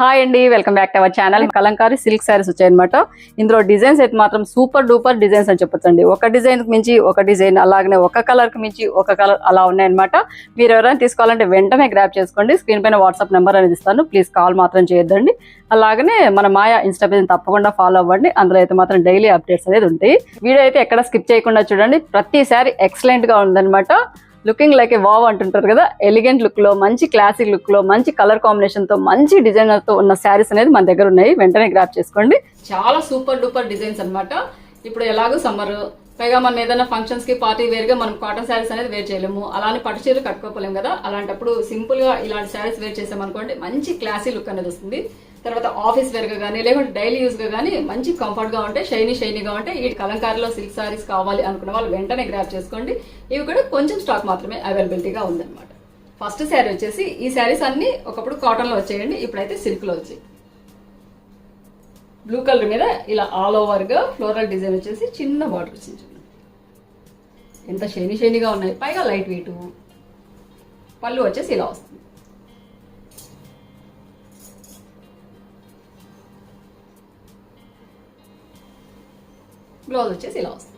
Hi అండి welcome back to our channel Kalamkari silk saris వచ్చాయన్నమాట. ఇందులో డిజైన్స్ అయితే మాత్రం సూపర్ డూపర్ డిజైన్స్ అని చెప్పొచ్చండి. ఒక డిజైన్ మించి ఒక డిజైన్ అలాగనే ఒక కలర్కి మించి ఒక కలర్ అలా ఉన్నాయన్నమాట. మీరు ఎవరైనా తీసుకోవాలంటే వెంటనే గ్రాప్ చేసుకోండి. స్క్రీన్ పైన వాట్సాప్ నెంబర్ అనేది ఇస్తాను. ప్లీజ్ కాల్ మాత్రం చేయొద్దండి. అలాగనే మన మాయా ఇన్స్టా పేజ్ తప్పకుండా ఫాలో అవ్వండి. అందులో అయితే మాత్రం డైలీ అప్డేట్స్ అనేది ఉంటాయి. వీడియో అయితే ఎక్కడ స్కిప్ చేయకుండా చూడండి. ప్రతిసారి ఎక్సలెంట్గా ఉందన్నమాట. లుకింగ్ లైక్ ఏ వావ్ అంటుంటారు కదా ఎలిగెంట్ లుక్లో మంచి క్లాసిక్ లుక్లో మంచి కలర్ కాంబినేషన్తో మంచి డిజైనర్తో ఉన్న శారీస్ అనేది మన దగ్గర ఉన్నాయి. వెంటనే గ్రాప్ చేసుకోండి. చాలా సూపర్ డూపర్ డిజైన్స్ అన్నమాట. ఇప్పుడు ఎలాగో సమ్మర్ పైగా మనం ఏదైనా ఫంక్షన్స్కి పార్టీ వేర్గా మనం కాటన్ శారీస్ అనేది వేర్ చేయలేము. అలానే పట్టు చీరలు కట్టుకోలేము కదా. అలాంటప్పుడు సింపుల్గా ఇలాంటి శారీస్ వేర్ చేసామనుకోండి మంచి క్లాసీ లుక్ అనేది వస్తుంది. తర్వాత ఆఫీస్ వేర్గా కానీ లేకుంటే డైలీ యూస్గా కానీ మంచి కంఫర్ట్గా ఉంటాయి షైనీ షైనీగా ఉంటాయి ఈ కలంకారీలో సిల్క్ సారీస్ కావాలి అనుకున్న వాళ్ళు వెంటనే గ్రాప్ చేసుకోండి. ఇవి కూడా కొంచెం స్టాక్ మాత్రమే అవైలబిలిటీగా ఉందన్నమాట. ఫస్ట్ శారీ వచ్చేసి ఈ శారీస్ అన్ని ఒకప్పుడు కాటన్లో వచ్చేయండి ఇప్పుడైతే సిల్క్లో వచ్చాయి. బ్లూ కలర్ మీద ఇలా ఆల్ ఓవర్గా ఫ్లోరల్ డిజైన్ వచ్చేసి చిన్న బార్డర్ వచ్చింది. ఎంత షైనీ షైనీగా ఉన్నాయి. పైగా లైట్ వెయిట్ పళ్ళు వచ్చేసి ఇలా వస్తుంది. బ్లౌజ్ వచ్చేసి ఇలా వస్తుంది.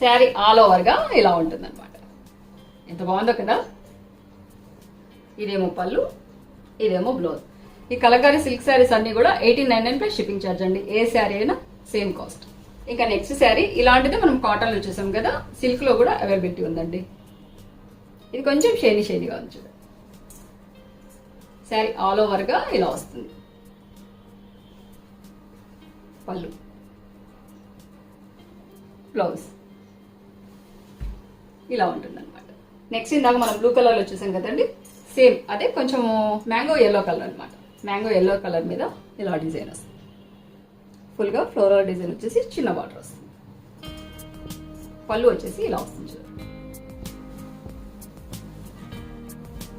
శారీ ఆల్ ఓవర్గా ఇలా ఉంటుంది అనమాట ఎంత బాగుందో కదా? ఇదేమో పళ్ళు ఇదేమో బ్లౌజ్ ఈ కలకారీ సిల్క్ శారీస్ అన్ని కూడా eighteen nine nine plus shipping charge అండి. ఏ శారీ అయినా సేమ్ కాస్ట్ ఇంకా నెక్స్ట్ శారీ ఇలాంటిదే మనం కాటన్లో చూసాం కదా సిల్క్లో కూడా అవైలబిలిటీ ఉందండి. ఇది కొంచెం షేని షేనిగా ఉంది చూడండి శారీ ఆల్ ఓవర్గా ఇలా వస్తుంది. పళ్ళు. బ్లౌజ్ ఇలా ఉంటుంది అనమాట నెక్స్ట్ ఇందాక మనం బ్లూ కలర్లో చూసాం కదండి సేమ్ అదే కొంచెం మ్యాంగో ఎల్లో కలర్ అనమాట మ్యాంగో ఎల్లో కలర్ మీద ఇలా డిజైన్ వస్తుంది. ఫుల్గా ఫ్లోరల్ డిజైన్ వచ్చేసి చిన్న బార్డర్ వస్తుంది. పళ్ళు వచ్చేసి ఇలా వస్తుంది చూడండి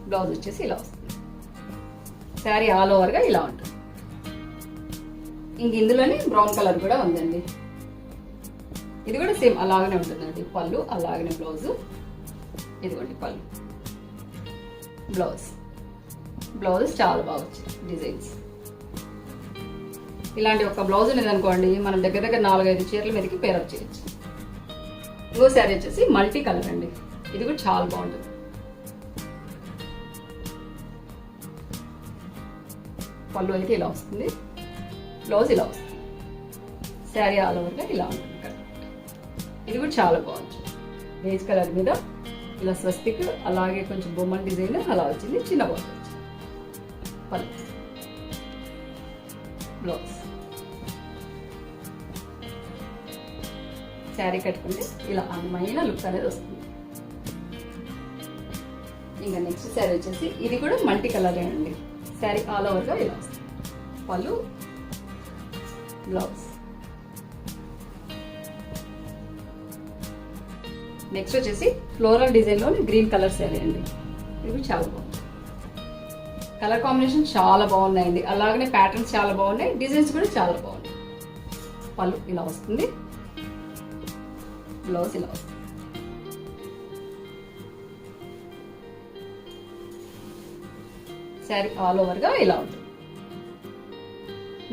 బ్లౌజ్ వచ్చేసి ఇలా వస్తుంది. శారీ ఆల్ ఓవర్గా ఇలా ఉంటుంది. ఇంక ఇందులోనే బ్రౌన్ కలర్ కూడా ఉందండి. ఇది కూడా సేమ్ అలాగనే ఉంటుందండి. పళ్ళు అలాగనే బ్లౌజ్ ఇదిగోండి పళ్ళు. బ్లౌజ్. బ్లౌజ్ చాలా బాగా వచ్చాయి డిజైన్స్. ఇలాంటి ఒక బ్లౌజ్ ఉన్నది అనుకోండి మనం దగ్గర దగ్గర నాలుగైదు చీరల మీదకి పేరప్ చేయొచ్చు. ఇంకో శారీ వచ్చేసి మల్టీ కలర్ అండి. ఇది కూడా చాలా బాగుంటుంది. పళ్ళు అయితే ఇలా వస్తుంది. బ్లౌజ్ ఇలా వస్తుంది. శారీ ఆల్ ఓవర్గా ఇలా ఉంటుంది. ఇది కూడా చాలా బాగుంది బేజ్ కలర్ మీద ఇలా స్వస్తిక్ అలాగే కొంచెం బొమ్మల డిజైన్ అలా వచ్చింది చిన్న బొమ్మ పళ్ళు. బ్లౌజ్. శారీ కట్టుకుంటే ఇలా అందమైన లుక్ అనేది వస్తుంది. ఇంకా నెక్స్ట్ శారీ వచ్చేసి ఇది కూడా మల్టీ కలర్ అండి. శారీ ఆల్ ఓవర్గా ఇలా వస్తుంది. పళ్ళు బ్లౌజ్. నెక్స్ట్ వచ్చేసి ఫ్లోరల్ డిజైన్లో గ్రీన్ కలర్ శారీ అండి ఇవి చాలా. బాగుంది కలర్ కాంబినేషన్ చాలా బాగున్నాయండి. అలాగనే ప్యాటర్న్స్ చాలా బాగున్నాయి. డిజైన్స్ కూడా చాలా బాగున్నాయి. పళ్ళు ఇలా వస్తుంది. బ్లౌజ్ ఇలా వస్తుంది. శారీ ఆల్ ఓవర్గా ఇలా ఉంటుంది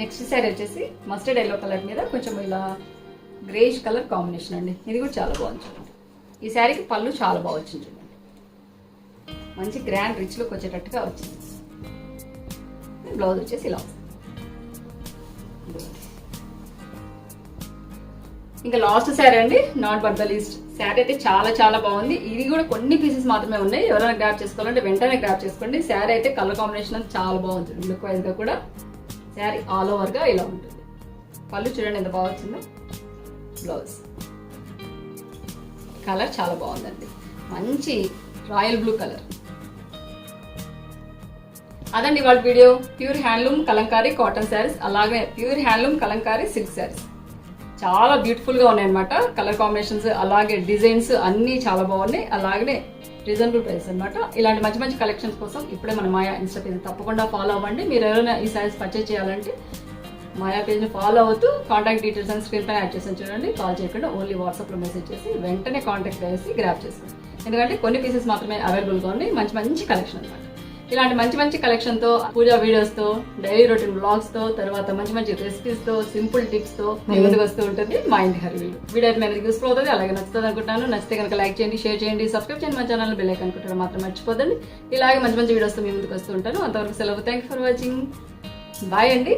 నెక్స్ట్ శారీ వచ్చేసి మస్టర్డ్ ఎల్లో కలర్ మీద కొంచెం ఇలా గ్రేష్ కలర్ కాంబినేషన్ అండి. ఇది కూడా చాలా బాగుంది ఈ శారీకి పళ్ళు చాలా బాగా వచ్చింది చూడండి. మంచి గ్రాండ్ రిచ్ లుక్ వచ్చేటట్టుగా వచ్చింది. బ్లౌజ్ వచ్చేసి ఇలా. ఇంకా లాస్ట్ శారీ అండి not but the least sari అయితే చాలా చాలా బాగుంది. ఇది కూడా కొన్ని పీసెస్ మాత్రమే ఉన్నాయి. ఎవరైనా గ్రాప్ చేసుకోవాలంటే వెంటనే గ్రాప్ చేసుకోండి. శారీ అయితే కలర్ కాంబినేషన్ చాలా బాగుంటుంది లుక్ వైజ్గా కూడా. శారీ ఆల్ ఓవర్గా ఇలా ఉంటుంది. పళ్ళు చూడండి ఎంత బాగా వచ్చిందో. బ్లౌజ్ కలర్ చాలా బాగుందండి. మంచి రాయల్ బ్లూ కలర్. అదండి వాళ్ళ video. Pure handloom Kalamkari cotton saris అలాగే pure handloom Kalamkari silk saris. చాలా బ్యూటిఫుల్గా ఉన్నాయన్నమాట. ఉన్నాయి కలర్ కాంబినేషన్స్ అలాగే డిజైన్స్ అన్నీ చాలా బాగున్నాయి. అలాగే రీజనబుల్ ప్రైస్ అన్నమాట. ఇలాంటి మంచి మంచి కలెక్షన్స్ కోసం ఇప్పుడే మన మాయా ఇన్స్టా పేజ్ తప్పకుండా ఫాలో అవ్వండి. మీరు ఎవరైనా ఈ శారీస్ పర్చేజ్ చేయాలంటే మాయా పేజ్ని ఫాలో అవుతూ కాంటాక్ట్ డీటెయిల్స్ అని స్క్రీన్ పైన యాడ్ చేసాను చూడండి. కాల్ చేయకుండా ఓన్లీ వాట్సాప్లో మెసేజ్ చేసి వెంటనే కాంటాక్ట్ చేసి గ్రాప్ చేసుకోండి ఎందుకంటే కొన్ని పీసెస్ మాత్రమే అవైలబుల్గా ఉన్నాయి. మంచి మంచి కలెక్షన్ అనమాట ఇలాంటి మంచి మంచి కలెక్షన్తో పూజా వీడియోస్తో డైలీ రొటీన్ బ్లాగ్స్తో తర్వాత మంచి మంచి రెసిపీస్తో సింపుల్ టిప్స్తో మీ ముందుకు వస్తూ ఉంటుంది మా ఇంటి హరి వీడియో అయితే మీకు యూస్ఫుల్ అవుతుంది. అలాగే నచ్చుతుంది అనుకుంటున్నాను నచ్చితే కనుక లైక్ చేయండి షేర్ చేయండి సబ్స్క్రైబ్ చేయండి మా ఛానల్ బెల్ ఐకాన్ అనుకుంటారు మాత్రం మర్చిపోదండి ఇలాగే మంచి మంచి వీడియోస్తో మీ ముందుకు వస్తూ ఉంటాను. అంతవరకు సెలవు. థ్యాంక్ ఫర్ వాచింగ్ బాయ్ అండి.